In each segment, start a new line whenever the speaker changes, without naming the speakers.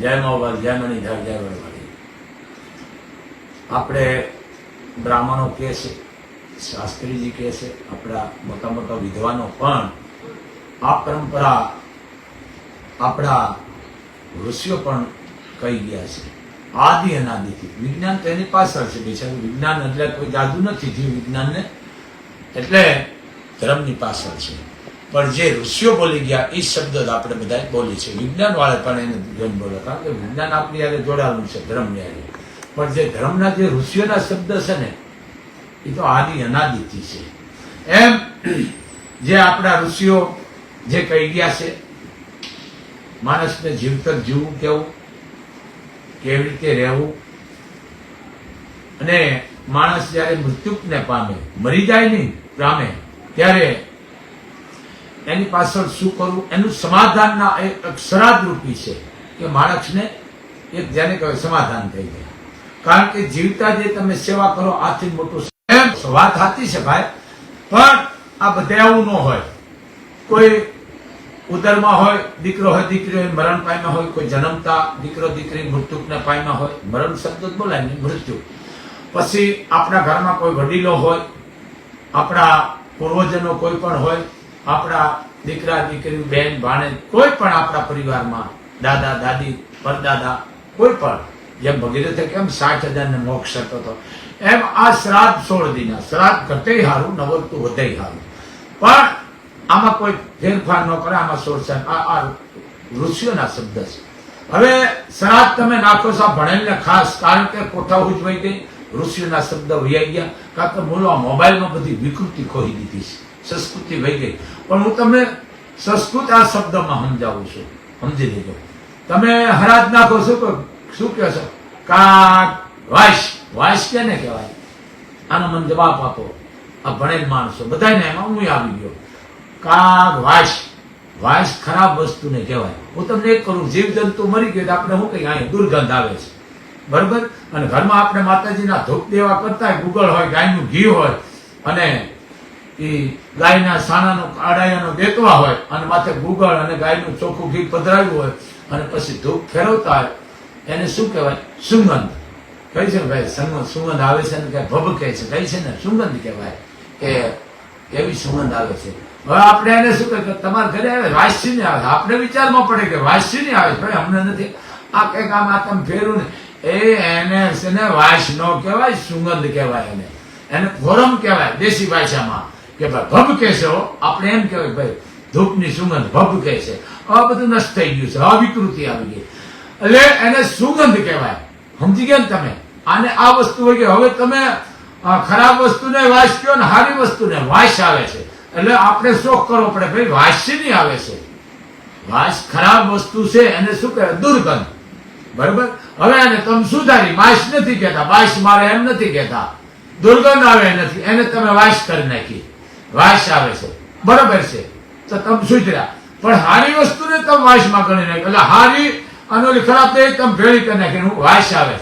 જય મોબાઈલ જય મણિધર જય વડવાળી આપણે બ્રાહ્મણો કહે છે, શાસ્ત્રીજી કહે છે, આપણા મોટા મોટા વિદ્વાનો પણ આ પરંપરા આપણા ઋષિઓ પણ કહી ગયા છે. આદિ અનાદિથી. વિજ્ઞાન તેની પાછળ છે બિચારું વિજ્ઞાન એટલે કોઈ જાદુ નથી થયું વિજ્ઞાનને. એટલે ધર્મની પાછળ છે. પણ જે ઋષિઓ બોલી ગયા, એ શબ્દ આપણે બધા બોલી છે વિજ્ઞાન વાળા પણ એને જોઈને બોલે કારણ કે વિજ્ઞાન આપણી યારે જોડાયેલું છે ધર્મની યારે પણ જે ધર્મના જે ઋષિઓના શબ્દ છે ને, એ તો આદિ અનાદિથી છે. એમ જે આપણા ઋષિઓ જે કહી ગયા છે, માણસને જીવતર જીવવું કેવું? કેવી રીતે રહેવું? અને માણસ જ્યારે મૃત્યુને પામે, મરી જાય નહીં પામે ત્યારે એની પાછળ શું કરવું? એનું સમાધાનના એક શ્રાદ્ધ રૂપી છે કે માણસને એક જેને કહેવાય સમાધાન થઈ જાય. કારણ કે જીવતા જે તમે સેવા કરો, આથી મોટું વાત સાચી છે ભાઈ. પણ આ બધા એવું ન હોય. કોઈ ઉદરમાં હોય, દીકરો હોય દીકરી હોય, મરણ પામ્યા હોય, કોઈ જન્મતા દીકરો, દીકરી મૃત્યુને પામ્યા હોય. મરણ શબ્દ જ બોલાય ને મૃત્યુ. પછી આપણા ઘરમાં કોઈ વડીલો હોય, આપણા પૂર્વજનો કોઈ પણ હોય આપણા દીકરા, દીકરી, બેન ભાણે કોઈ પણ આપણા પરિવારમાં દાદા, દાદી, પરદાદા, કોઈ પણ, જેમ ભગીરથે કેમ સાઠ હજાર ને મોક્ષ થતો હતો. એમ આ શ્રાદ્ધ સોળ દિના, શ્રાદ્ધ ઘટે હારું, નવરતું વધે હારું. પણ આમાં કોઈ ફેરફાર ન કરે, આમાં સોળ આ આ ઋષિઓના શબ્દ છે. હવે શ્રાદ્ધ તમે નાખો છો ભણેલને ખાસ કારણ કે કોઠા ઉજવાઈ ગઈ, ઋષિઓના શબ્દ વૈયા ગયા કારણ કે આ મોબાઈલમાં બધી વિકૃતિ ખોઈ દીધી છે. સંસ્કૃતિ વહી ગઈ. પણ હું તમને સંસ્કૃત આ શબ્દમાં સમજાવું છું. સમજી લેજો. તમે હરાજ નાખો, શું શું કહો છો? કાક વાઈશ વાઈશ કેને કહેવાય? આનો મને જવાબ આપો. આ ભણેલ માણસો. બધાને એમાં હું આવી ગયો. કાગ વાઈશ વાઈશ ખરાબ વસ્તુને કહેવાય. હું તમને એક કરું જીવ જંતુ મરી ગયો આપણે શું કહીએ? અહીં દુર્ગંધ આવે છે. બરોબર? અને ઘરમાં આપણે માતાજીના ધૂપ દેવા કરતા ગુગળ હોય ગાયનું ઘી હોય, અને એ ગાયના સાણાનો, આડાયાનો દેતવા હોય અને માથે ગુગળ અને ગાયનું ચોખ્ખું ઘી પધરાવ્યું હોય અને પછી ધૂપ ફેરવતા હોય, એને શું કહેવાય? સુગંધ. કહે છે ભાઈ, સંગંધ, સુગંધ આવે છે ને કે ભભકે છે. કહે છે ને, સુગંધ કહેવાય કે એવી સુગંધ આવે છે. હવે આપણે એને શું કહે? તમારે તમારા ઘરે આવે વાસી ને આવે. આપણે વિચારમાં પડે કે વાસી ને આવે ભાઈ, અમને નથી. આ કંઈક આમ આ તમે ફેરવું ને. એ એને છે ને વાસ નો કહેવાય, સુગંધ કહેવાય એને. એને ફોરમ કહેવાય, દેશી ભાષામાં. કે ભાઈ ભબ છે આપણે એમ કહેવાય ભાઈ, ધૂપની સુગંધ ભભકે છે આ બધું નષ્ટ થઈ ગયું છે. આ વિકૃતિ આવી ગઈ. એટલે એને સુગંધ કહેવાય. સમજી ગયા ને તમે? આને આ વસ્તુ હોય કે હવે તમે ખરાબ વસ્તુને વાસ કયો ને સારી વસ્તુને વાસ આવે છે. એટલે આપણે શોખ કરવો પડે. ભાઈ વાસ્યની આવે છે? વાસ ખરાબ વસ્તુ છે. એને શું કહેવાય? દુર્ગંધ. બરોબર? હવે એને તમે સુધારી. વાસ નથી કહેતા. વાસ મારે એમ નથી કહેતા. દુર્ગંધ આવે નથી. એને તમે વાસ કરી નાખી. વાસ આવે છે. બરાબર છે. તો તમે સુધર્યા. પણ હારી વસ્તુને તમે વાસમાં ગણી નાખી એટલે હારી અને ખરાબ તો એકદમ ભેળી કરી નાખી. હું વાસ આવે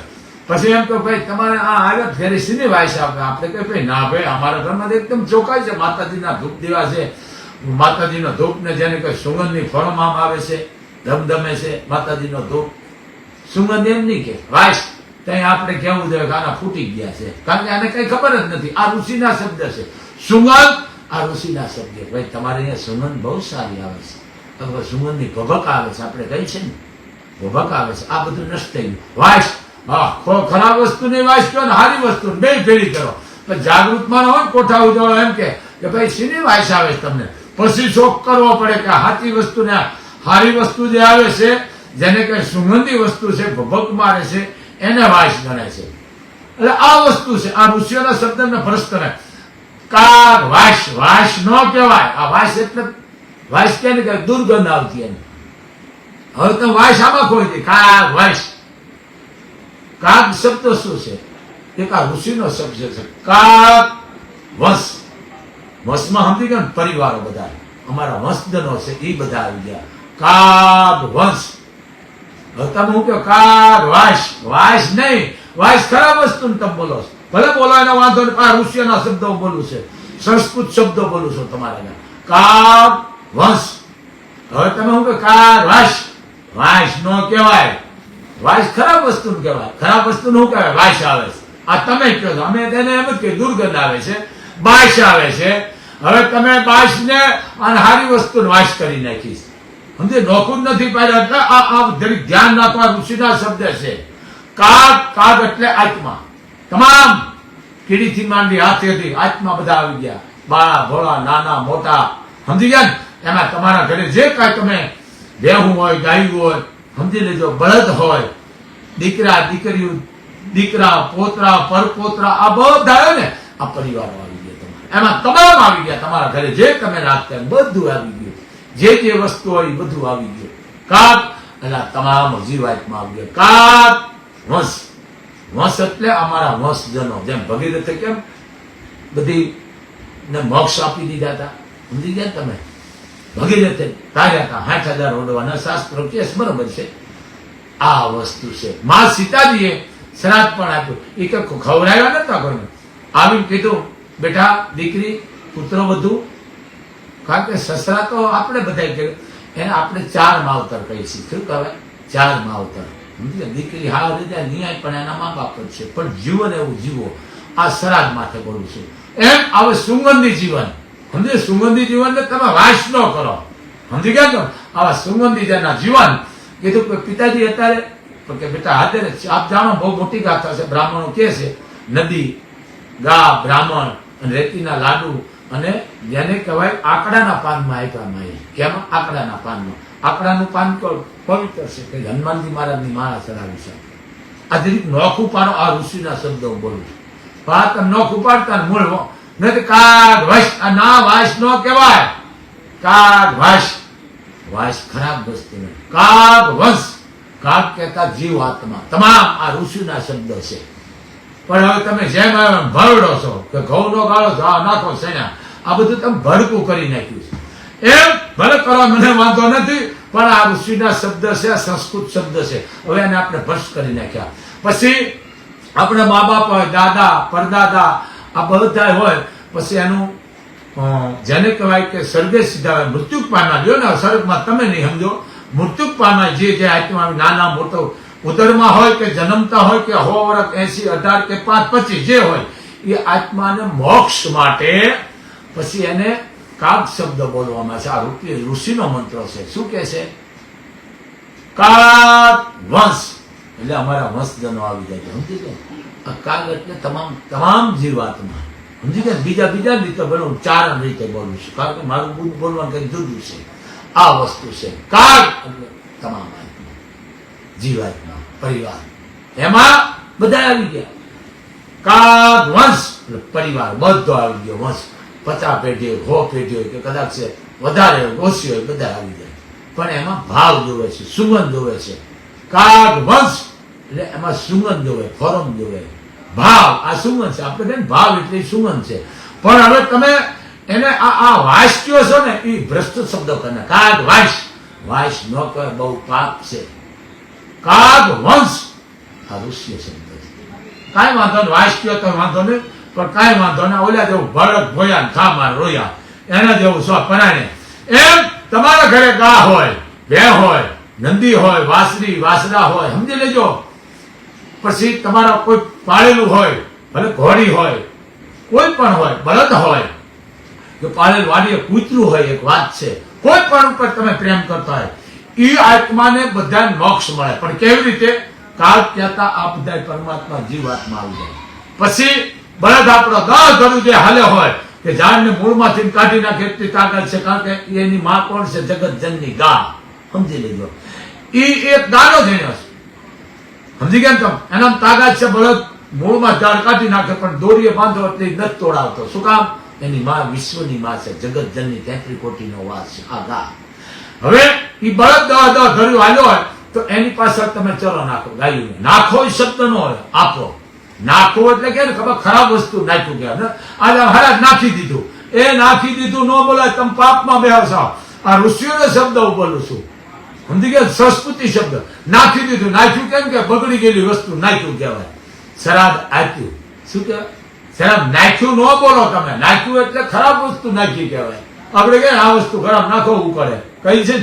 પછી એમ તો ભાઈ, તમારે આ હાલત ફેરી સીધી વાસ આવે? આપણે કહે, ભાઈ, ના ભાઈ, અમારા ઘરમાં એકદમ ચોખ્ખાઈ છે. માતાજીના ધૂપ દીવા છે. માતાજીનો ધૂપ ને જેને કઈ સુગંધની ફળમ આવે છે. ધમધમે છે. માતાજીનો ધૂપ. સુગંધ એમ નહીં કે. વાસ. ત્યાં આપણે કેવું જોઈએ કે આના ફૂટી ગયા છે. કારણ કે આને કઈ ખબર જ નથી. આ ઋષિના શબ્દ છે. સુગંધ આ ઋષિના શબ્દ ભાઈ, તમારે અહીંયા સુગંધ બહુ સારી આવે છે. અથવા સુગંધની ભભક આવે છે, આપણે કહીએ છે ને, ભભક આવે છે. આ બધું નષ્ટ થઈ ગયું. વાસ ખરાબ વસ્તુની વાસ કરો ને સારી વસ્તુ, બે ભેળી કરો. પણ જાગૃતમાં હોય કોઠા ઉજવો એમ કે કે ભાઈ, શીની વાસ આવે છે તમને? પછી શોખ કરવો પડે કે સાચી વસ્તુને સારી વસ્તુ જે આવે છે, જેને કઈ સુગંધી વસ્તુ છે, ભભક મારે છે, એને વાસ ગણે છે. એટલે આ વસ્તુ છે. આ ઋષિઓના શબ્દને ભ્રષ્ટ કરે. કાગ વાસ વાસ ન કહેવાય. આ વાસ એટલે વાસ કે દુર્ગંધ આવતી એમ હવે તો વાસ આમાં ખોઈ દે કાગ વાસ. કાગ શબ્દ શું છે? એક આ ઋષિનો શબ્દ છે. કાગ વંશ. વસમાં સમજી ગયો પરિવારો બધા. અમારા વંશજનો છે એ બધા આવી ગયા. કાગ વંશ. હવે તમે હું કહો? કાગ વાસ. વાસ નહીં. વાસ ખરાબ વસ્તુ તમે બોલો છો. ભલે બોલો એનો વાંધો નહીં આ ઋષિઓના શબ્દો બોલું છે. સંસ્કૃત શબ્દો બોલું છું તમારા ત્યાં. વંશ હવે તમે હું કે કાર વાસ. વાસ નો કહેવાય. વાસ ખરાબ વસ્તુ કહેવાય. ખરાબ વસ્તુ નું કહેવાય, વાસ આવે છે. આ તમે કહો છો. અમે તેને એમ જ કે દુર્ગંધ આવે છે બાશ આવે છે. હવે તમે બાશ ને અને સારી વસ્તુ વાસ કરી નાખીશ. સમજે નોખું નથી પાડ્યા. એટલે આ આ ધ્યાન રાખવા ઋષિના શબ્દ છે. કાગ કાગ એટલે આત્મા. તમામ કીડીથી માંડી હાથેથી આત્મા બધા આવી ગયા. બાળા, ભોળા, નાના, મોટા, સમજી ગયા એમાં તમારા ઘરે જે કાંઈ તમે ભેહું હોય, ગાયું હોય, સમજી લેજો, બળદ હોય, દીકરા, દીકરીઓ, દીકરા, પોતરા, પરપોતરા, આ બધા ને આ પરિવારો આવી ગયા તમારા. એમાં તમામ આવી ગયા. તમારા ઘરે જે તમે રાખતા બધું આવી ગયું. જે જે વસ્તુ હોય બધું આવી ગયું. કાપ એટલે તમામ જીવાતમાં આવી ગયા. કાપ વંશ. વંશ એટલે અમારા વંશજનો જેમ ભગીરથે કેમ બધી ને મોક્ષ આપી દીધા હતા? સમજી ગયા તમે? ભગીરથે તાર્યા હતા સાઠ હજાર ઓડવાના શાસ્ત્રો કે છે, બરોબર છે. આ વસ્તુ છે. મા સીતાજીએ શ્રાદ્ધ પણ આપ્યું. એ કે ખવડાવ્યા નતા કોઈને આવીને કીધું બેટા દીકરી પુત્ર વધુ કારણ કે સસરા તો આપણે બધા એને આપણે ચાર માવતર કહીશું. શું કહેવાય? ચાર માવતર? દીકરી હા રીતે ન્યાય પણ એના મા બાપ જ છે. પણ જીવન એવું જીવો, આ સરાજ માથે પડું છું. એમ આવે સુગંધી જીવન. સમજે? સુગંધી જીવન ને તમે વાસ ન કરો. સમજી ગયા તો આવા સુગંધી જેના જીવન કીધું કે પિતાજી અત્યારે પણ કે બેટા હાથે આપ જાણો, બહુ મોટી ગાથા છે. બ્રાહ્મણો કે છે, નદી, ગા, બ્રાહ્મણ અને રેતીના લાડુ. અને જેને કહેવાય, આકડાના પાનમાં આપ્યા માય કેમ? આકડાના પાનમાં. આકડાનું પાન તો પવિત્ર છે કે હનુમાનજી મહારાજની માળા ચડાવી છે આ જરીક નોખું પાડો આ ઋષિના શબ્દો બોલું છું. તમે નોખું પાડતા મૂળ નથી કાગ વશ ના વાસ નો કહેવાય. કાઢ વાસ. વાસ ખરાબ વસ્તુ નથી કાગ વંશ. કાગ કહેતા જીવ આત્મા. તમામ આ ઋષિના શબ્દો છે. પણ હવે તમે જેમ ભરડો છો કે ઘઉંનો ગાળો નાખો શેના? આ બધું તમે ભડકું કરી નાખ્યું છે. એમ? ભલે કરો, મને વાંધો નથી, પણ આ ઋષિના શબ્દ છે, આ સંસ્કૃત શબ્દ છે. હવે એને આપણે ભ્રષ્ટ કરી નાખ્યા. પછી આપણે મા બાપ હોય, દાદા, પરદાદા, આ બધા હોય, પછી એનું જેને કહેવાય કે સ્વર્ગે સીધા મૃત્યુ પામનાર જો ને સ્વર્ગમાં તમે નહીં, સમજો. મૃત્યુ પામનાર જે જે આત્મા નાના મોટો ઉદરમાં હોય કે જન્મતા હોય કે હો વર્ષ એસી, અઢાર કે પાંચ, પચીસ, જે હોય, એ આત્માને મોક્ષ માટે, પછી એને કાગ શબ્દ બોલવામાં છે. આ ઋષિ ઋષિનો મંત્ર છે. શું કે છે? કાગ વંશ. એટલે અમારા વંશજનો આવી જાય સમજી ગયા? કાગ એટલે તમામ તમામ જીવાતમાં. સમજી ગયા? બીજા બીજા રીતે બોલું ચાર રીતે બોલું છું. કારણ કે મારું બુદ્ધ બોલવાનું કંઈક જુદું છે. આ વસ્તુ છે. કાગ એટલે તમામ આત્મા. જીવાત્મા, પરિવાર. એમાં બધા આવી ગયા. કાગ વંશ એટલે પરિવાર. બધો આવી ગયો વંશ. પચાસ પેઢી હોય, સો પેઢી હોય કે કદાચ છે વધારે હોય, ઓછી હોય બધા આવી જાય. પણ એમાં ભાવ જોવે છે સુગંધ જોવે છે. કાગ વંશ એટલે એમાં સુગંધ જોવે ફોરમ જોવે. ભાવ આ સુગંધ છે. આપણે કહીએ ને ભાવ એટલે સુગંધ છે. પણ હવે તમે એને આ આ વાસ છો ને એ ભ્રષ્ટ શબ્દો કરે કાગ વાસ વાસ ન કહેવાય બહુ પાપ છે. કાગ વંશ. આ ઋષિય શબ્દ છે. કાંઈ વાંધો નહીં. વાસ કયો તો વાંધો નહીં. પણ કાંઈ વાંધો ના, ઓલા જેવું ભરત ભોયા ને ખામાર રોયા. એના જેવું સ્વ પરાણે. એમ તમારા ઘરે ગા હોય બે હોય, નંદી હોય વાસરી વાસરા હોય, સમજી લેજો. પછી તમારા કોઈ પાળેલું હોય, ભલે ઘોડી હોય, કોઈ પણ હોય, બળદ હોય કે પાળેલ વાડીએ કૂતરું હોય, એક વાત છે. કોઈ પણ ઉપર તમે પ્રેમ કરતા હોય એ આત્માને બધા મોક્ષ મળે. પણ કેવી રીતે? કાળ કહેતા આ બધા પરમાત્મા જીવ આત્મા આવી જાય. પછી બળદ આપણો દસ ધરું જે હાલે હોય કે ઝાડને મૂળમાંથી કાઢી નાખે એટલી તાકાત છે. કારણ કે એની માં કોણ છે? જગત જનની ગા સમજી લેજો. એ એક દાડો જણ્યો છે. સમજી ગયા તમે? એનામ તાકાત છે બળદ મૂળમાં ઝાડ કાઢી નાખે, પણ દોરીએ બાંધો એટલે નથી તોડાવતો. શું કામ? એની માં વિશ્વની માં છે. જગત જનની તેત્રી કોટીનો વાસ છે. આ ગા હવે ઈ બળદ દવા દવા ધર્યું હાલ્યો હોય તો એની પાછળ તમે ચલો નાખો. ગાયું નાખો એ શબ્દ નો હોય. આપો. નાખો એટલે કે ખબર ખરાબ વસ્તુ નાખ્યું કે આજે હરાજ નાખી દીધું. એ નાખી દીધું ન બોલાય તમે પાપમાં બેહવશો આ ઋષિઓનો શબ્દ બોલું છું. સમજી ગયા? સંસ્કૃતિ શબ્દ. નાખી દીધું. નાખ્યું કેમ કે બગડી ગયેલી વસ્તુ નાખ્યું કહેવાય. શરાબ આપ્યું. શું કહેવાય શરાબ નાખ્યું ન બોલો તમે. નાખ્યું એટલે ખરાબ વસ્તુ નાખી કહેવાય. આપણે કે આ વસ્તુ ખરાબ નાખવું પડે કઈ છે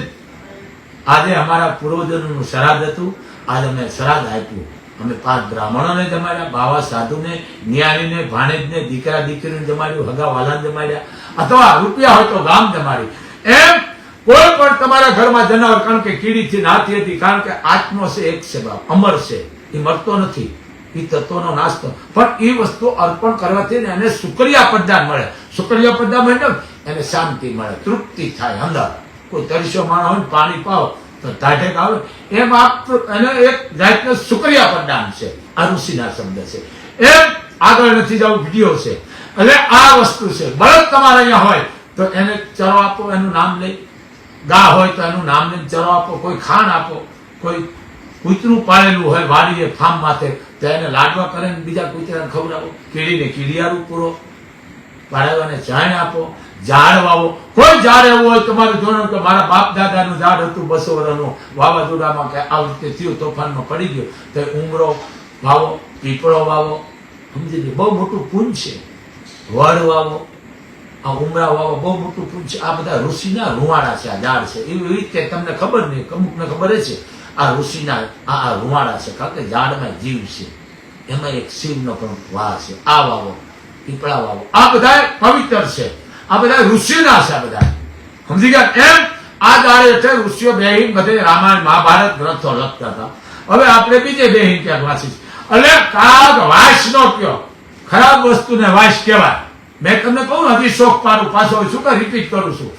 આજે અમારા પૂર્વજોનું શ્રાદ્ધ હતું. આજે અમે શ્રાદ્ધ આપ્યું. અમે પાંચ બ્રાહ્મણોને જમાડ્યા, બાવા સાધુને, નિયારીને, ભાણેજને, દીકરા, દીકરીને જમાડ્યું, હગા વાલાને જમાડ્યા. અથવા રૂપિયા હોય તો ગામ જમાડી. એમ કોઈ પણ તમારા ઘરમાં જનાવર, કારણ કે કીડીથી નાતી હતી, કારણ કે આત્મો છે, એક છે બાપ, અમર છે, એ મરતો નથી, એ તત્વનો નાશ તો પણ એ વસ્તુ અર્પણ કરવાથી ને એને શુક્રિયા પ્રદાન મળે. શુક્રિયા પ્રદાન મળે એને શાંતિ મળે, તૃપ્તિ થાય અંદર. કોઈ તરસ્યો માણસ હોય પાણી પાવ તો ટાઢેક કાવડ એમ આપ એનો એક જાતનો શુક્રિયા પ્રદાન છે. આ ઋષિના શબ્દ છે. એમ આગળ નથી જવું, વીડિયો છે. એટલે આ વસ્તુ છે. બળદ તમારે અહીંયા હોય તો એને ચરો આપો, એનું નામ લઈ. ગા હોય તો એનું નામ લઈને ચરો આપો, કોઈ ખાણ આપો. કોઈ કૂતરું પાળેલું હોય વાડીએ, ફાર્મ માથે, તો એને લાડવા કરે ને બીજા કૂતરાને ખવડાવો. કીડીને કીડિયારું પૂરો પાળેવાને જાણ આપો. ઝાડ વાવો કોઈ ઝાડ એવું હોય તમારું ધોરણ કે મારા બાપ દાદાનું ઝાડ હતું બસો વર્ષનું વાવાઝોડામાં કે આ રીતે થયું, તોફાનમાં પડી ગયું, તો ઉમરો વાવો, પીપળો વાવો, સમજી લે, બહુ મોટું પુંજ છે. વડ વાવો, આ ઉમરા વાવો, બહુ મોટું પુંજ છે. આ બધા ઋષિના રૂવાડા છે, આ ઝાડ છે. એવી રીતે તમને ખબર નહીં અમુકને ખબર છે. આ ઋષિના, આ આ રૂવાડા છે, કારણ કે ઝાડમાં જીવ છે. એમાં એક શિવનો પણ વાહ છે. આ વાવો, પીપળા વાવો, આ બધા પવિત્ર છે. આ બધા ઋષિના છે બધા. સમજી ગયા? એમ આ દાડે એટલે ઋષિઓ બેહીન બધે રામાયણ, મહાભારત ગ્રંથો લખતા હતા. હવે આપણે બીજે બેહીન ક્યાંક વાંચી. એટલે કાગ વાસ નો કયો? ખરાબ વસ્તુને વાસ કહેવાય. મેં તમને કહું હજી શોખ પાડું. પાછો શું કે રિપીટ કરું છું.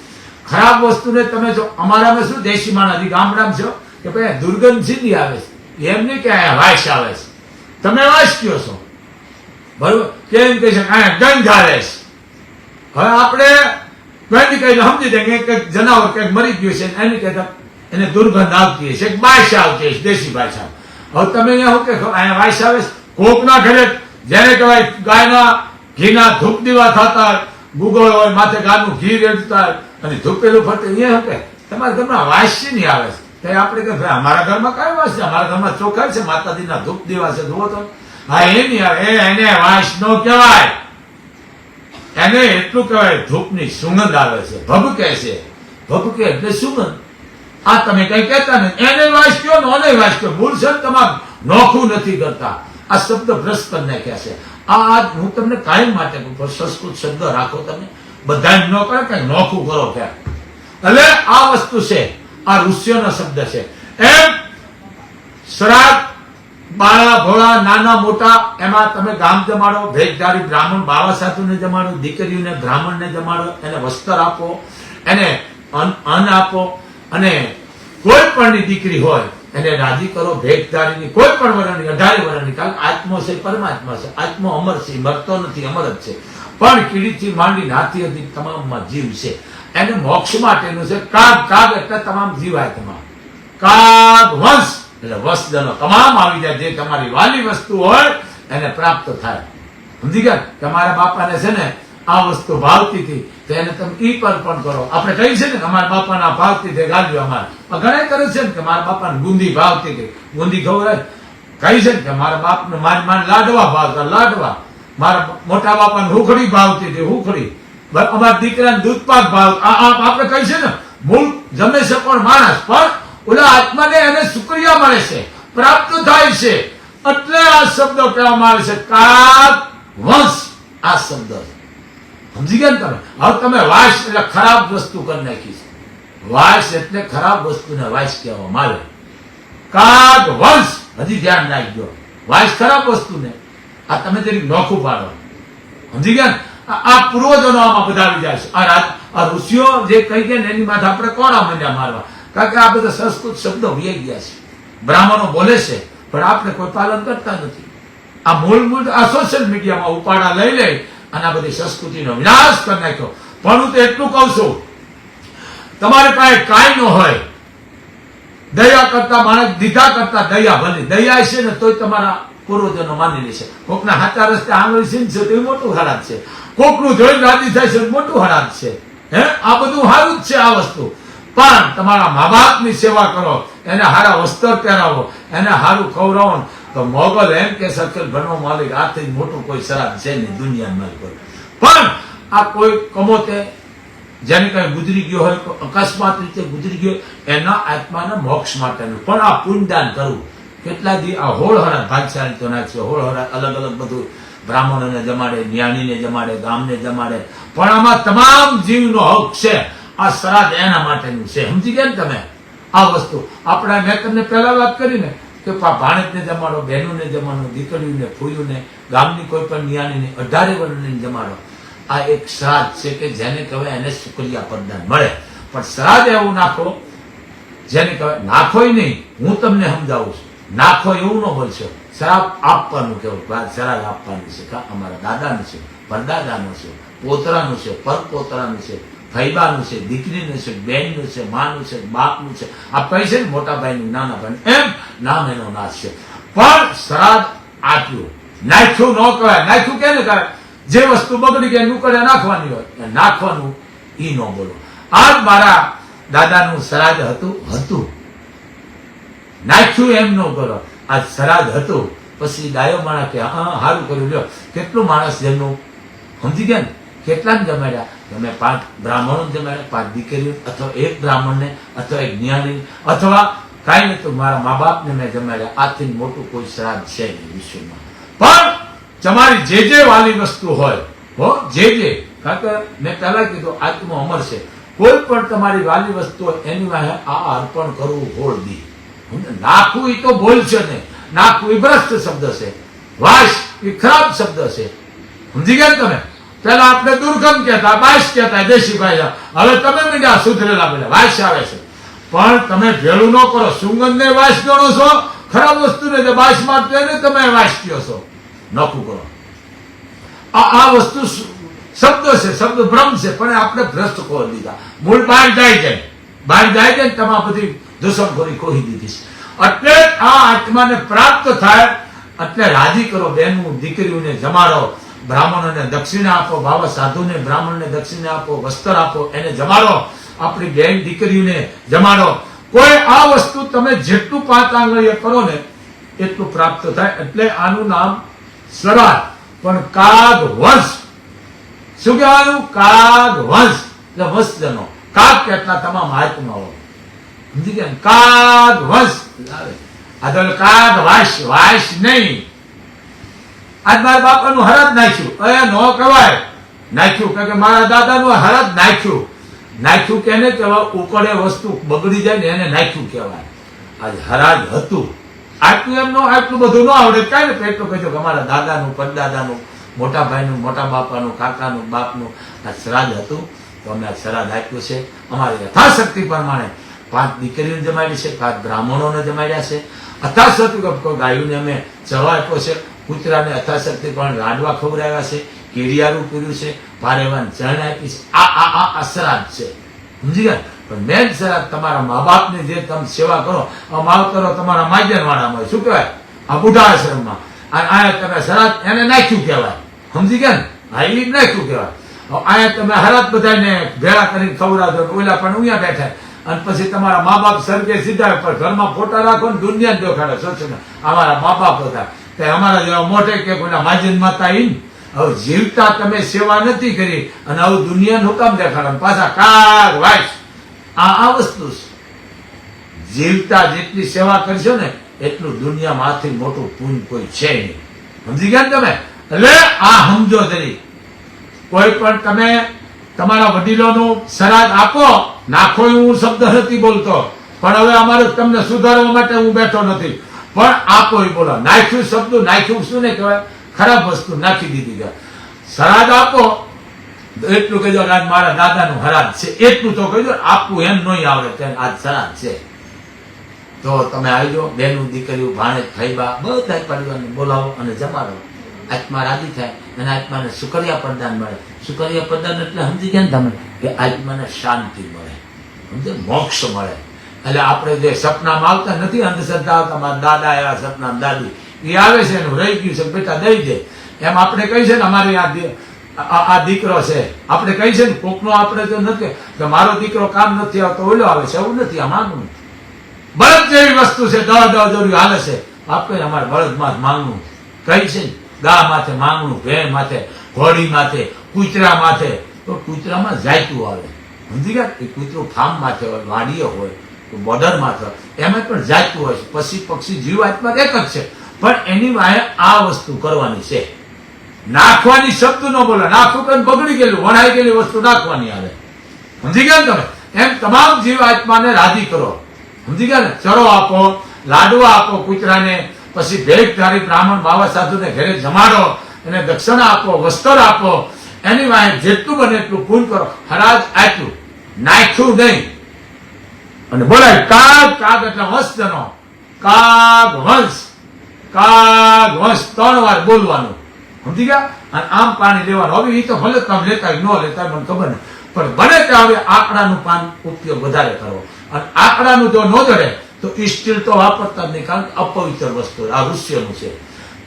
ખરાબ વસ્તુને તમે જો, અમારામાં શું દેશી માણસ, હજી ગામડામાં છો? કે ભાઈ દુર્ગંધ સીધી આવે છે. એમ નહીં કે અહીંયા વાસ આવે છે? તમે વાસ કયો છો? બરોબર? કેમ કહે છે? અહીંયા ગંધ આવે છે. હવે આપણે ગંધ કહીને સમજી દે કે કંઈક જનાવર કંઈક મરી ગયું છે એની કહેતા એને દુર્ગંધ આવતી એક બાયસ આવતી હશે, દેશી ભાષા હવે તમે અહીંયા શું કે અહીંયા વાયસા આવે છે? કોકના ઘરે જેને કહેવાય ગાયના ઘીના ધૂપ દીવા થતા ગુગળ હોય, માથે ગાયનું ઘી રેડતા અને ધૂપેલું ફરતે, અહીંયા શું કે તમારા ઘરમાં વાસી નહીં આવે? છે આપણે કે અમારા ઘરમાં કયો વાસ છે? અમારા ઘરમાં ચોખા છે, માતાજીના ધૂપ દીવા છે, જુઓ તો. હા, એ નહીં આવે. એને વાસ નો કહેવાય. એને એટલું કહેવાય, ધૂપની સુગંધ આવે છે. ભભકે છે. ભભકે એટલે સુગંધ. આ તમે કઈ કહેતા ને એને વાંચ્યો ને વાસ મૂળ છે નોખું નથી કરતા. આ શબ્દ ભ્રષ્ટ કરી નાખ્યા છે. આ હું તમને કાયમ માટે સંસ્કૃત શબ્દ રાખો તમે. બધા ન કરે કઈ નોખું કરો કે એટલે આ વસ્તુ છે. આ ઋષિઓનો શબ્દ છે. એમ શ્રાદ્ધ બાળા ભોળા, નાના, મોટા, એમાં તમે ગામ જમાડો ભેજદારી બ્રાહ્મણ, બાવા સાધુને જમાડો, દીકરીઓને, બ્રાહ્મણને જમાડો, એને વસ્ત્ર આપો, એને અન્ન આપો, અને કોઈ પણની દીકરી હોય, એને રાજી કરો ભેગધારીની કોઈ પણ વર્ણની, અઢારે વર્ણની, કારણ આત્મો છે, પરમાત્મા છે, આત્મો અમર છે, મરતો નથી, અમર જ છે. પણ કીડીથી માંડી નાથી હતી તમામમાં જીવ છે. એને મોક્ષ માટેનું છે, કાગ કાગ એટલે તમામ જીવાય તમામ કાગ વંશ. એટલે વંશજનો તમામ આવી જાય જે તમારી વાલી વસ્તુ હોય, એને પ્રાપ્ત થાય. સમજી ગયા? તમારા બાપાને છે ને આ વસ્તુ ભાવતી હતી, તો એને તમે ઈ પર પણ કરો. આપણે કહી છે ને અમારા બાપાના ભાવતી હતી ગાલજો અમારે. ઘણા કરે છે ને કે મારા બાપાને ગુંદી ભાવતી હતી. ગુંદી ખવડાય. કહી છે ને કે મારા બાપને માન માન લાડવા ભાવતા, લાડવા. મારા મોટા બાપાને હુખડી ભાવતી હતી, હુખડી. અમારા દીકરાને દૂધપાક ભાવ આપણે કહી છે ને, મૂળ જમે છે પણ માણસ, પણ ઓલા આત્માને એને શુક્રિયા મળે છે, પ્રાપ્ત થાય છે. એટલે આ શબ્દ કહેવામાં આવે છે કાગ વંશ, આ શબ્દ. સમજી ગયા તમે? હવે તમે વાસ એટલે ખરાબ વસ્તુ કરી નાખી છે. વાસ એટલે ખરાબ વસ્તુને વાસ કહેવામાં આવે. કાગ વંશ, હજી ધ્યાન રાખજો. વાસ ખરાબ વસ્તુને. આ તમે તેની નોખું પાડો. સમજી ગયા આ- આ પૂર્વજોનો આમાં બધા આવી જાય છે. આ રાત આ ઋષિઓ જે કહી ગયા ને, એની માથે આપણે કોણ મજા મારવા. કારણ કે આ બધા સંસ્કૃત શબ્દો વ્યાઈ ગયા છે. બ્રાહ્મણો બોલે છે, પણ આપણે કોઈ પાલન કરતા નથી. આ મૂળ મૂળ આ સોશિયલ મીડિયામાં ઉપાડા લઈ લે અને આ બધી સંસ્કૃતિનો વિનાશ કરી નાખ્યો. પણ હું તો એટલું કહું છું, તમારે પાસે કાંઈ ન હોય. દયા કરતા માણસ, દીધા કરતા દયા ભલે. દયા છે ને તોય તમારા પૂર્વજોનો માની લેશે. કોકના હાથા રસ્તે આંગળી સીન છે તો એ મોટું હરાજ છે. કોકનું જોઈને રાજી થાય છે મોટું હરાજ છે. હે? આ બધું સારું જ છે આ વસ્તુ. પણ તમારા મા બાપની સેવા કરો, એને હારા વસ્ત્ર પહેરાવો, એને હારું ખવડાવો. તો મોગલ એમ કે સર્કલ ભણવો માલિક આથી મોટું કોઈ શરાબ છે નહીં, દુનિયામાં કોઈ પણ આ કોઈ કમોતે જેને કઈ ગુજરી ગયો હોય અકસ્માત રીતે ગુજરી ગયો, એના આત્માના મોક્ષ માટેનું. પણ આ પુણ્યદાન કરવું. કેટલા દી આ હોળ હરા ભાગશાળી તો નાખશે હોળ હરા અલગ અલગ બધું બ્રાહ્મણોને જમાડે જ્ઞાનીને જમાડે, ગામને જમાડે. પણ આમાં તમામ જીવનો હક છે. આ શ્રાદ્ધ એના માટેનું છે. સમજી ગયા ને તમે? આ વસ્તુ. આપણા મેં તમને પહેલા વાત કરી ને કે ભાણેજને જમાડો, બહેનોને જમાડો, દીકરીઓને ફૂઈઓને ગામની કોઈ પણ જ્ઞાનીને અઢારે વર્ણને જમાડો. આ એક શ્રાદ્ધ છે કે જેને કહેવાય એને શુક્રિયા પ્રદાન મળે. પણ શ્રાદ્ધ એવું નાખો, જેને કહેવાય નાખોય નહીં. હું તમને સમજાવું છું. નાખો એવું ન બોલશો શરાબ આપવાનું કેવું શરાબ આપવાની છે. કા, અમારા દાદાનું છે, પરદાદાનું છે, પોતરાનું છે, પરપોતરાનું છે. ફૈબાનું છે, દીકરીનું છે, બેનનું છે, માનું છે, બાપનું છે. આ છે ને મોટા ભાઈનું, નાના ભાઈ એમ નામ એનો નાશ છે. પણ શ્રાદ્ધ આપ્યું. નાખ્યું ન કહેવાય. નાખ્યું કેને કહેવાય? જે વસ્તુ બગડી એનું કરે નાખવાની હોય. નાખવાનું એ ન બોલો. આ મારા દાદાનું શ્રાદ્ધ હતું? હતું. નાખ્યું એમ ન કરો આ શ્રાદ્ધ હતું. પછી ડાયો માણસ કે, હા સારું કર્યું. લ્યો. કેટલું માણસ જેમનું? સમજી ગયા ને? કેટલાને જમાડ્યા? તમે પાંચ બ્રાહ્મણો જમાડ્યા પાંચ દીકરીઓ અથવા એક બ્રાહ્મણને અથવા એક જ્ઞાની અથવા કાંઈ નહીં તો મારા મા બાપને મેં જમાડ્યા આથી મોટું કોઈ શ્રાદ્ધ છે નહીં વિશ્વમાં. પણ તમારી જે જે વાલી વસ્તુ હોય, હો, જે જે, કારણ મેં પહેલા કીધું, આત્મ અમર છે. કોઈ પણ તમારી વાલી વસ્તુ હોય, એની વાહે આ અર્પણ કરવું હોળ દી નાખવું એ તો બોલશે નહીં નાખવું એ ભ્રષ્ટ શબ્દ છે. વાસ એ ખરાબ શબ્દ છે. સમજી ગયા તમે? પેલા આપણે દુર્ગમ કહેતા, બાઈસ કહેતા, દેશી ભાઈ હવે તમે મીડિયા સુધરેલા બધા? વાસ આવે છે. પણ તમે ભેળું ન કરો. સુગંધને વાસ ગણો છો. ખરાબ વસ્તુને બાઈસ મારતો તમે વાસ કહો છો. નોખું કરો. આ વસ્તુ શબ્દ છે. શબ્દ ભ્રમ છે. પણ આપણે ભ્રષ્ટ ખોલી દીધા. મૂળ બહાર જાય છે. બહાર જાય છે તમે આ બધી દુષણખોરી ખોહી દીધી છે. એટલે આ આત્માને પ્રાપ્ત થાય. એટલે રાજી કરો બહેનું દીકરીઓને જમાડો. બ્રાહ્મણોને દક્ષિણા આપો બાવા સાધુને બ્રાહ્મણને દક્ષિણા આપો, વસ્ત્ર આપો, એને જમાડો. આપણી બેન દીકરીઓને જમાડો. કોઈ આ વસ્તુ તમે જેટલું પાંચ આંગળીએ કરો ને, એટલું પ્રાપ્ત થાય. એટલે આનું નામ શ્રાદ્ધ પણ કાગ વંશ. શું કહેવાનું? કાગ વંશ. એટલે વંશજનો. કાગ કેટલા? તમામ આત્માઓ સમજી ગયા કાગ વંશ. આવે. કાગ વાસ વાસ નહીં. આજ મારા બાપાનું હરદ નાખ્યું. એ નો કહેવાય. નાખ્યું. કારણ કે મારા દાદાનું હરદ નાખ્યું. નાખ્યું કેને? કહેવાય ઉકળે વસ્તુ બગડી જાય ને એને નાખ્યું કહેવાય. આજ હરાજ હતું. આટલું એમ નો આટલું બધું ન આવડે. કાંઈ ને એટલું કહેજો કે અમારા દાદાનું, પરદાદાનું, મોટા ભાઈનું, મોટા બાપાનું, કાકાનું, બાપનું આ શ્રાદ્ધ હતું. તો અમે આ શ્રાદ્ધ આપ્યું છે. અમારી યથાશક્તિ પ્રમાણે પાંચ દીકરીઓને જમાડી છે, પાંચ બ્રાહ્મણોને જમાડ્યા છે. અથાશક્તિ, કોઈ ગાયોને અમે ચવા આપ્યો છે. કૂતરાને અથાશક્તિ પણ લાડવા ખવડાવ્યા છે, કેરિયારું પૂર્યું છે પારેવાન જણ આપી છે. આ આ આ આ શ્રાદ્ધ છે. સમજી ગયા? પણ મેન શ્રાદ્ધ તમારા મા બાપની જે તમે સેવા કરો આ માવતરો તમારા માજન વાળામાં શું કહેવાય? આ બુઢા આશ્રમમાં અને આયા તમે શ્રાદ્ધ એને નાખ્યું કહેવાય. સમજી ગયા ને? હા એ નાખ્યું કહેવાય. હવે આયા તમે હરાત બધાને ભેળા કરીને ખવડાવજો ઓલા પણ ઉયા બેઠા. અને પછી તમારા મા બાપ સરગે સીધા પર ઘરમાં ફોટા રાખો ને દુનિયા દેખાડે. સોચને અમારા મા બાપ હતા અમારા જેવા મોટે કે કોઈના માજન માતા ઈન, હવે જીવતા તમે સેવા નથી કરી અને આવું દુનિયા નું કામ દેખાડે પાછા કાગ વાઈસ આ આ વસ્તુ જીવતા જેટલી સેવા કરશો ને, એટલું દુનિયામાંથી મોટું પુણ્ય કોઈ છે નહીં. સમજી ગયા તમે? એટલે આ સમજો જરી. કોઈ પણ તમે તમારા વડીલોનું શ્રાદ્ધ આપો, નાખો હું શબ્દ નથી બોલતો. પણ હવે અમારે તમને સુધારવા માટે હું બેઠો નથી. પણ આપો એ બોલો, નાખ્યું શબ્દ, નાખ્યું શું ને કહેવાય? ખરાબ વસ્તુ નાખી દીધી કહેવાય. શ્રાદ્ધ આપો, એટલું કહેજો આજ મારા દાદાનું હરાજ છે. એટલું તો કહેજો આપવું એમ નહીં આવડે તેમ આજ શ્રાદ્ધ છે. તો તમે આવજો, બેનું દીકરીઓ ભાણે ભાઈબા બધા પરિવારને બોલાવો અને જમાડો. આત્મા રાજી થાય અને આત્માને સુકરિયા પ્રદાન મળે. સુકરિયા પ્રદાન એટલે સમજી ગયા ને તમે, કે આત્માને શાંતિ મળે. સમજે મોક્ષ મળે. એટલે આપણે જે સપનામાં આવતા નથી અંધશ્રદ્ધા આવતા મારા દાદા આવ્યા સપના દાદી, એ આવે છે એનું રહી ગયું છે બેટા દઈ દે. એમ આપણે કહી છે ને અમારી આ આ દીકરો છે. આપણે કહી છે ને કોકનો આપણે તો નથી કે મારો દીકરો કામ નથી આવતો, ઓલો આવે છે એવું નથી, આ માનવું બળદ જેવી વસ્તુ છે દવા દવા દોરી હાલે છે. આપણે અમારે બળદમાં માંગવું કઈ છે ને? ગા માથે માંગણું ભેણ માથે ઘોડી માથે, કૂતરા માથે. તો કૂતરામાં જાયતું આવે. સમજી ગયા? કૂતરું ફાર્મ માથે હોય, વાડીએ હોય. બોર્ડરમાં માત્ર. એમાં પણ જાતું હોય છે. પછી પક્ષી જીવ એક જ છે. પણ એની વાહે આ વસ્તુ કરવાની છે. નાખવાની શબ્દ ન બોલો. નાખવું કે બગડી ગયેલું, વણાઈ ગયેલી વસ્તુ નાખવાની આવે સમજી ગયા ને તમે? એમ તમામ જીવ આત્માને રાજી કરો. સમજી ગયા ને? ચરો આપો, લાડવા આપો કૂતરાને, પછી ભેટ ધારી બ્રાહ્મણ બાવા સાધુને ઘરે જમાડો, એને દક્ષિણા આપો, વસ્ત્ર આપો. એની વાહે જેટલું બને એટલું પૂન કરો. હરાજ આટલું નાખ્યું નહીં. અને બોલાય, કાગ કાગ એટલે વંશજનો કાગ હંસ કાગ હંસ ત્રણ વાર બોલવાનું. સમજી ગયા? અને આમ પાણી લેવાનું. હવે એ તો ભલે તમે લેતા ન લેતા મને ખબર નહીં. પણ બને ત્યાં હવે આંકડાનું પાન ઉપયોગ વધારે કરવો. અને આંકડાનું જો ન જડે, તો સ્ટીલ તો વાપરતા જ નહીં, કારણ કે અપવિત્ર વસ્તુ આ ઋષ્યનું છે.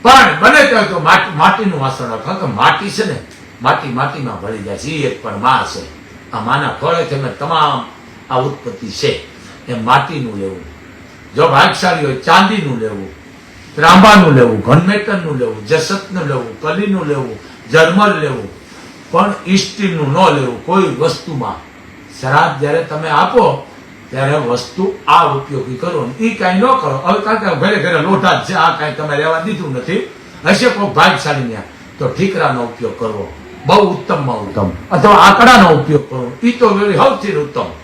પણ બને ત્યાં તો માટીનું વાસણ રાખો તો માટી છે ને, માટી માટીમાં ભળી જાય છે. એ એક પણ માં છે. આ માના ફળે તેમને તમામ આ ઉત્પત્તિ છે. એ માટીનું લેવું. જો ભાગશાળી હોય, ચાંદીનું લેવું ત્રાંબાનું લેવું ઘનમેટનનું લેવું, જસતનું લેવું, કલીનું લેવું, જર્મલ લેવું, પણ સ્ટીલનું ન લેવું કોઈ વસ્તુમાં. શ્રાદ્ધ જ્યારે તમે આપો, ત્યારે વસ્તુ આ ઉપયોગી કરો એ કાંઈ ન કરો. હવે કારણ કે ઘરે ઘરે લોટા જ છે, આ કાંઈ તમે લેવા દીધું નથી. હશે કોઈ ભાગશાળી તો ઠીકરાનો ઉપયોગ કરવો. બહુ ઉત્તમમાં ઉત્તમ. અથવા આંકડાનો ઉપયોગ કરવો. એ તો સૌથી ઉત્તમ.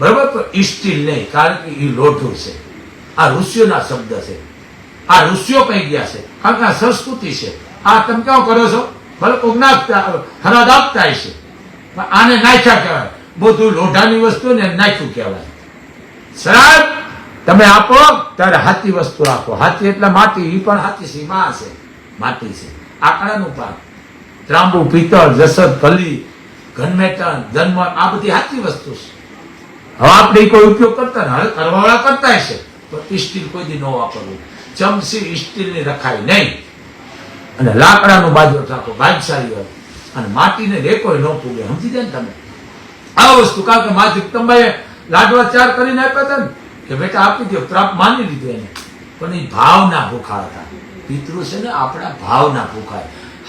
બરાબર? પણ સ્ટીલ નહીં, કારણ કે એ લોઢું છે. આ ઋષિઓના શબ્દ છે. આ ઋષિઓ કઈ ગયા છે. કારણ કે આ સંસ્કૃતિ છે. આ તમે કેવું કરો છો? ભલે કોક નાખતા હરાદ પણ આને નાખ્યા કહેવાય. બધું લોઢાની વસ્તુ ને નાખ્યું કહેવાય. સાહેબ, તમે આપો, ત્યારે હાથી વસ્તુ રાખો હાથી એટલે માટી એ પણ હાથી છે માં છે. માટી છે. આકડાનું પાક. ત્રાંબુ, પિત્તળ, જસદ કલી ઘનમેટન જન્મ આ બધી હાથી વસ્તુ છે. હવે ઈ કોઈ ઉપયોગ કરતા ને હવે કરવાવાળા કરતા હશે. તો સ્ટીલ કોઈ દી ન વાપરવું. ચમચી સ્ટીલની રખાય નહીં. અને લાકડાનું બાજુ રાખો ભાગશાળી હોય. અને માટીને રેકોય ન પૂગે. સમજી જાય ને તમે? આ વસ્તુ કારણ કે માથી તમારે લાડવા ચાર કરીને આપ્યા હતા ને, કે બેટા આપી દો પ્રાપ માની લીધું એને. પણ એ ભાવના ભૂખા હતા. પિતૃ છે ને આપણા ભાવના ભૂખા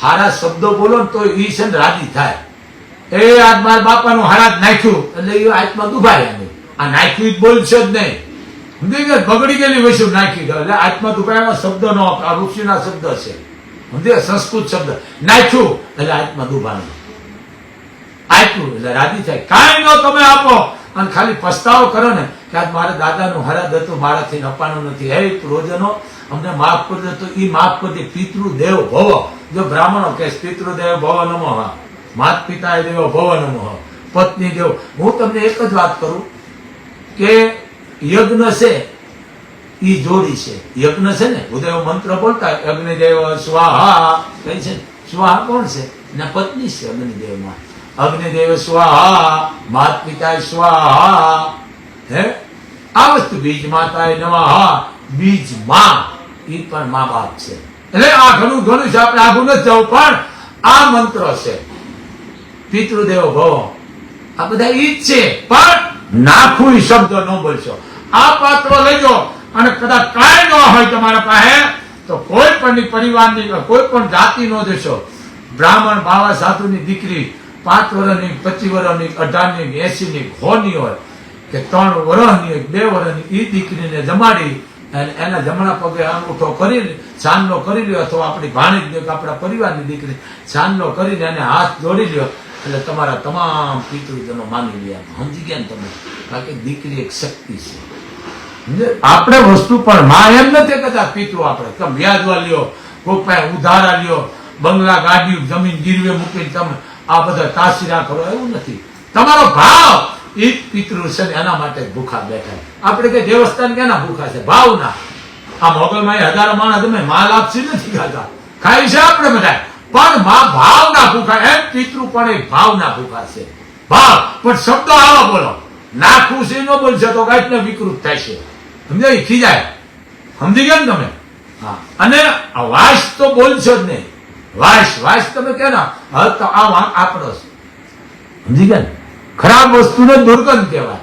હારા શબ્દો બોલો ને તો એ છે ને રાજી થાય. એ આજ મારા બાપાનું હારાત નાખ્યું. એટલે એ આત્મા દુભાયા નહીં આ નાખ્યું બોલશે જ નહીં. સમજી ગયા? બગડી ગયેલી વસ્તુ નાખી ગયો એટલે આત્મા દુભાયમાં શબ્દ નો આ ઋષિના શબ્દ છે. સમજી સંસ્કૃત શબ્દ. નાખ્યું. એટલે આત્મા દુભાય. આપ્યું. એટલે રાજી થાય. કાંઈ ન તમે આપો. અને ખાલી પસ્તાવો કરો ને કે આજ મારા દાદાનું હરાદ હતું, મારાથી નપાણું નથી. હે પ્રોજનો અમને માફ કરજો તો એ માફ કરજે. પિતૃદેવ ભવ. જો બ્રાહ્મણો કે પિતૃદેવ ભવ નમઃ. માત પિતા દેવો ભવન મોહ. પત્ની દેવો, હું તમને એક જ વાત કરું કે યજ્ઞ છે એ જોડી છે. યજ્ઞ છે ને, ઉદય મંત્ર બોલતા અગ્નિદેવ, સ્વાહા, કઈ છે સ્વાહા કોણ છે? ને પત્ની છે અગ્નિદેવમાં. અગ્નિદેવ, સ્વાહા માત પિતા સ્વાહા, હે? આ વસ્તુ બીજ માતા નવા બીજમાં. એ પણ મા બાપ છે. એટલે આ ઘણું ઘણું છે, આપણે આગળ નથી જવું, પણ આ મંત્ર છે. પિતૃદેવ ભવ આ બધા ઈ છે. પણ નાખું શબ્દ ન બોલશો. આ પાત્રો લેજો અને કદાચ કાંઈ ન હોય તમારા પાસે, તો કોઈ પણ પરિવારની, કોઈ પણ જાતિ નો જશો બ્રાહ્મણ, બાવા, સાધુની દીકરી પાંચ વર્ષની પચીસ વર્ષની અઢારની, એસીની ઘોની હોય કે ત્રણ વર્ષની હોય, બે વર્ષની એ દીકરીને જમાડી અને એના જમણા પગે અંગૂઠો કરીને ચાંદલો કરી લ્યો અથવા આપણી ભાણી જ કે આપણા પરિવારની દીકરી ચાંદલો કરીને એને હાથ જોડી લ્યો. એટલે તમારા તમામ પિતૃજનો માની લે સમજી ગયા ને તમે? કારણ કે દીકરી એક શક્તિ છે. આપણે વસ્તુ પણ માં એમ નથી કહેતા પિતૃ આપણે. તમે વ્યાજવા લ્યો કોઈ ઉધારા લ્યો, બંગલા, ગાડી, જમીન, ગીરવે મૂકીને તમે આ બધા તાસીરા કરો, એવું નથી. તમારો ભાવ એ પિતૃ છે ને એના માટે ભૂખા બેઠા. આપણે કે દેવસ્થાન કેના ભૂખા છે? ભાવના. આ મોગલમાં હજારો માણસ તમે માલ આપસી નથી ખાતા. ખાય છે આપણે બધા પણ માં ભાવના ભૂખા એમ પિતૃ પણ એ ભાવ ના ભૂખા છે ભાવ. પણ શબ્દ આવા બોલો. નાખું છે નો બોલશે તો કાંઈક ને વિકૃત થાય છે સમજાય ખીજાય સમજી ગયા ને તમે? હા. અને આ વાસ તો બોલશો જ નહીં. વાસ વાસ તમે કે ના? હવે તો આ વાંક આપણો છે. સમજી ગયા ને? ખરાબ વસ્તુને દુર્ગંધ કહેવાય.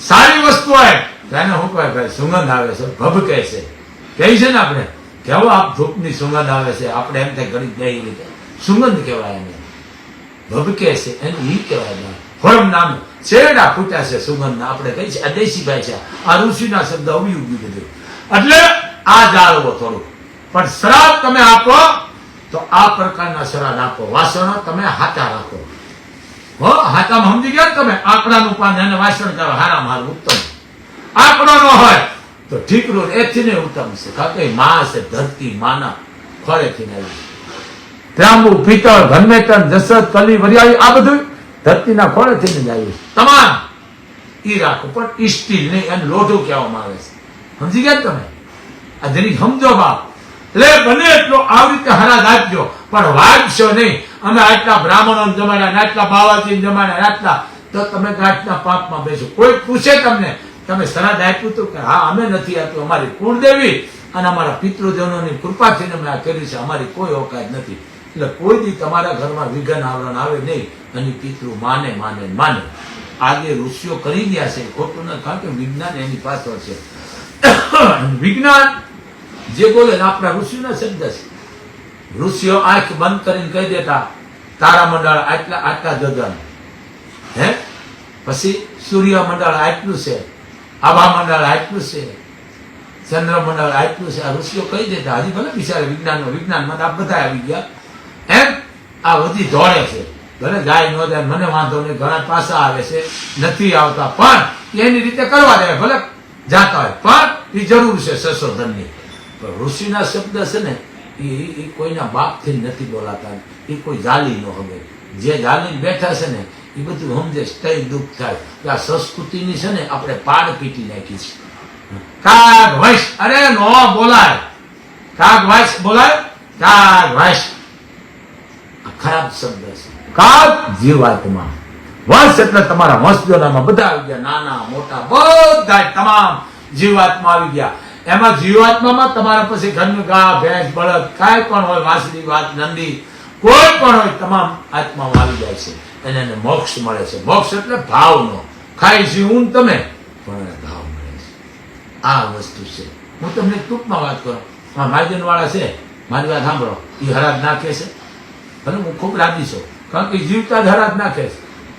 સારી વસ્તુ હોય તો એને શું કહેવાય? ભાઈ સુગંધ આવે છે. ભભકે છે. કહે છે ને આપણે? કેવો આપ ધૂપની સુગંધ આવે છે, આપણે એમ થાય ઘડી દઈ રીતે સુગંધ કહેવાય એને. ભભકે છે, એને ઈ કહેવાય ફોરમ નામ શેરડા ફૂટ્યા છે સુગંધ આપણે કઈ છે, આ ભાઈ છે. આ ઋષિના શબ્દ અવયુગી બધું એટલે આ જાળવો થોડું. પણ શ્રાપ તમે આપો, તો આ પ્રકારના શ્રાદ્ધ આપો વાસણો તમે હાથા રાખો. હો, હાથામાં સમજી ગયા તમે? આંકડાનું પાન એને વાસણ કરો હારામ હાર, ઉત્તમ. આંકડો ન હોય. તો ઠીકરું એથી ને ઉત્તમ છે. કારણ કે મા છે ધરતી માના ખોળેથી ને ત્રાંબુ પિત્તળ ઘનમેતન જસદ કલી વરિયાળી આ બધું ધરતીના ખોળેથી જ આવ્યું તમામ ઈ રાખો પણ સ્ટીલ નહીં એને લોઢું કહેવામાં આવે છે. સમજી ગયા તમે? આ જરી સમજો બાપ. એટલે બને એટલો આવી રીતે હરાજ આપજો પણ વાંચશો નહીં. અમે આટલા બ્રાહ્મણો જમાડ્યા ને આટલા બાવાજી જમાડ્યા ને આટલા તો તમે ગાંઠના પાપમાં બેસો. કોઈ પૂછે તમને તમે શ્રાદ્ધ આપ્યું હતું કે હા, અમે નથી આપ્યું, અમારી કુળદેવી અને અમારા પિતૃજનોની કૃપાથી અમે આ કર્યું છે, અમારી કોઈ ઓકાત નથી. એટલે કોઈ દી તમારા ઘરમાં વિઘન આવરણ આવે નહીં અને પિતૃ માને માને માને. આજે ઋષિઓ કરી ગયા છે, ખોટું ન કારણ કે વિજ્ઞાન એની પાછળ છે. વિજ્ઞાન જે બોલે આપણા ઋષિના શબ્દ છે. ઋષિઓ આંખ બંધ કરીને કહી દેતા તારામંડળ આટલા આટલા જગન. હે? પછી સૂર્યમંડળ આટલું છે. આભા મંડળ આટલું છે. ચંદ્રમંડળ આટલું છે. આ ઋષિઓ કહી દેતા હજી ભલે બિચારે વિજ્ઞાનનો વિજ્ઞાનમાં આ બધા આવી ગયા. એમ આ બધી દોડે છે. ભલે જાય ન જાય, મને વાંધો નહીં, ઘણા પાસા આવે છે, નથી આવતા, પણ એની રીતે કરવા દે, ભલે જાતા હોય. પણ એ જરૂર છે સંશોધનની. પણ ઋષિના શબ્દ છે ને, એ કોઈના બાપથી નથી બોલાતા. એ કોઈ જાલી નો હવે. જે જાલી બેઠા છે ને એ બધું સમજે તઈ દુઃખ થાય. કે આ સંસ્કૃતિની છે ને આપણે પાડ પીટી નાખી છે. કાગ વંશ અરે નો બોલાય. કાગ વંશ બોલાય? કાગ વંશ ખરાબ શબ્દ છે. કાગ જીવાત્મા. વંશ એટલે તમારા વંશજોનામાં બધા આવી ગયા. નાના, મોટા, બધા તમામ જીવાત્મા આવી ગયા. એમાં જીવાત્મામાં તમારા પછી ઘરનું ગા ભેંસ, બળદ, કાંઈ પણ હોય વાંસળી વાત, નંદી કોઈ પણ હોય, તમામ આત્મામાં આવી જાય છે. અને એને મોક્ષ મળે છે. મોક્ષ એટલે ભાવનો. ખાઈ જીવું તમે, પણ ભાવ મળે છે. આ વસ્તુ છે. હું તમને ટૂંકમાં વાત કરું. આ માર્જન વાળા છે. મારી વાત સાંભળો. એ હરાજ નાખે છે. ભલે હું ખૂબ રાજી છું, કારણ કે જીવતા જ હરાજ નાખે છે.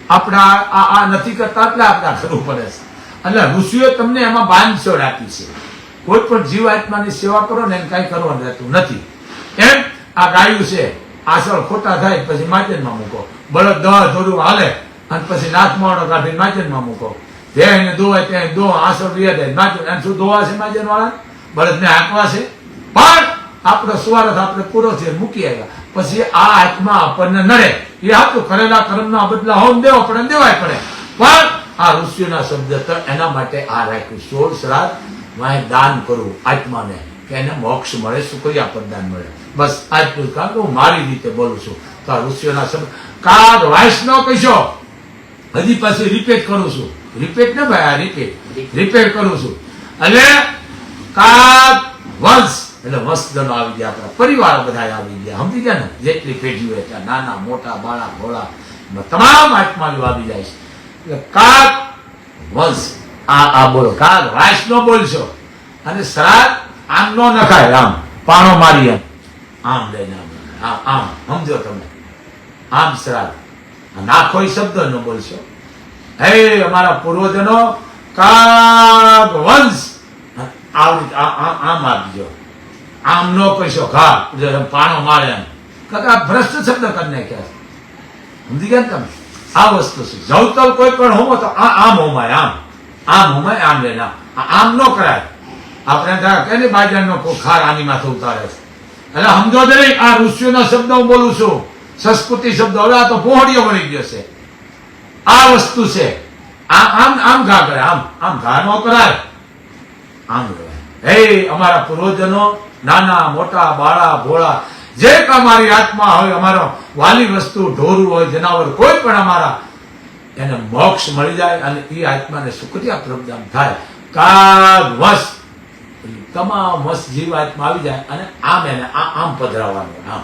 આપણા આ આ નથી કરતા એટલે આપણા કરવું પડે છે. એટલે ઋષિઓ તમને એમાં બાંધછોડ આપી છે. કોઈ પણ જીવ આત્માની સેવા કરો ને એને કાંઈ કરવાનું રહેતું નથી. એમ આ ગાયું છે. આસળ ખોટા થાય, પછી માચનમાં મૂકો. બળદ દવા થોડું હાલે, અને પછી નાથ માણો કાઢીને માચનમાં મૂકો. એને ધોવાય ત્યાં દો આસળ રિયા જાય માચન એને શું છે માચન વાળા બળદને હાંકવા છે પણ આપણો સ્વાર્થ આપણે પૂરો છે મૂકી આવ્યા. પછી આ આત્મા આપણને નડે. એ આપણું કરેલા કર્મના બદલા હોમ દેવો પડે દેવાય પડે. પણ આ ઋષિઓના શબ્દ એના માટે આ રાખ્યું. સોળ શ્રાદ્ધ વાંહે દાન કરવું આત્માને, કે એને મોક્ષ મળે શુક્રિયા પ્રદાન મળે? બસ આટલું કારણ હું મારી રીતે બોલું છું. તો આ ઋષિઓના શબ્દ, કાગ વાઇસ ન કહીશો. હજી પાછી રિપેટ કરું છું. રિપેટ ને ભાઈ, આ રિપેટ રિપીટ કરું છું. એટલે કાગ, વંશ, એટલે વંશજનો આવી ગયા આપણા પરિવાર બધા આવી ગયા. સમજી ગયા ને? જેટલી પેઢીઓ હતા નાના, મોટા, બાળા એમાં તમામ આત્માઓ આવી જાય છે. એટલે કાક વંશ. આ આ બોલો. કા વાઇસ નો બોલશો. અને શ્રાદ્ધ આમ નો નખાય, આમ. પાણો મારી એમ આમ લઈને આમ આમ સમજો તમે. આમ શ્રાદ્ધ. નાખો શબ્દ ન બોલશો. હે અમારા પૂર્વજનો, કાગ વંશ. આવું આમ આપજો. આમ નો કહીશો, ઘા પાણો મારે એમ કાકા ભ્રષ્ટ શબ્દ કરી નાખ્યા સમજી ગયા તમે? આ વસ્તુ છે. જવતલ કોઈ પણ હોમો તો આ, આમ હોમાય, આમ. આમ હોમાય, આમ લઈને આમ. આમ ન કરાય. આપણે ત્યાં કે ને બાજરાનો ખાર આની માથે ઉતારે છે? એટલે સમજો નહીં આ ઋષિઓના શબ્દ હું બોલું છું. સંસ્કૃતિ શબ્દ. હવે આ તો પહોળીઓ બની ગયો છે. આ વસ્તુ છે. આ આમ આમ ઘા કરે, આમ આમ ઘા ન કરાય. આમ હે અમારા પૂર્વજનો, નાના, મોટા, બાળા, ભોળા, જે અમારી આત્મા હોય, અમારો વાલી વસ્તુ, ઢોરું હોય, જનાવર, કોઈ પણ અમારા એને મોક્ષ મળી જાય અને એ આત્માને સુક્રિયા પ્રદાન થાય. કાગ વશ. તમામ વશ જીવ આત્મા આવી જાય અને આમ એને આ- આમ પધરાવવાનું આમ.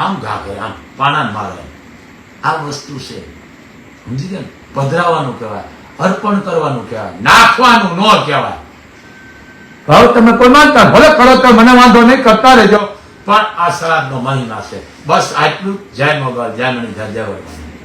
આમ ઘા કરે આમ પાણાને મારે આ વસ્તુ છે. સમજી ગયા ને? પધરાવાનું કહેવાય અર્પણ કરવાનું કહેવાય નાખવાનું ન કહેવાય. હવે તમે કોઈ માનતા ભલે કરો તો મને વાંધો નહીં કરતા રહેજો. પણ આ શ્રાદ્ધનો મહિમા છે. બસ આટલું. જય મોગલ જય મણિધર જય વડવાણી